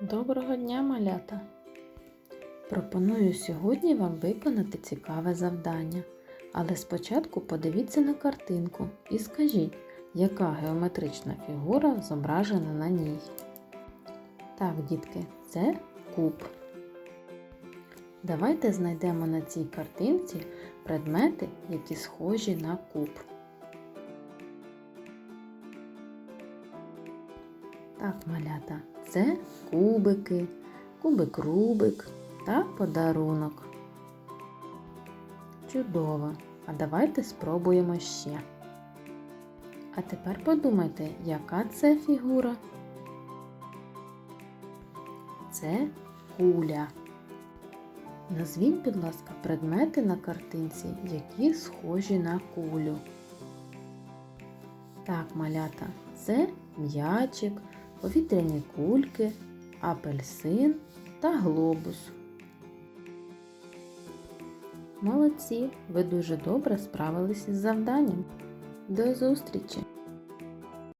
Доброго дня, малята! Пропоную сьогодні вам виконати цікаве завдання. Але спочатку подивіться на картинку і скажіть, яка геометрична фігура зображена на ній. Так, дітки, це куб. Давайте знайдемо на цій картинці предмети, які схожі на куб. Так, малята, це кубики, кубик-рубик та подарунок. Чудово! А давайте спробуємо ще. А тепер подумайте, яка це фігура? Це куля. Назвіть, будь ласка, предмети на картинці, які схожі на кулю. Так, малята, це м'ячик, повітряні кульки, апельсин та глобус. Молодці! Ви дуже добре справились із завданням. До зустрічі!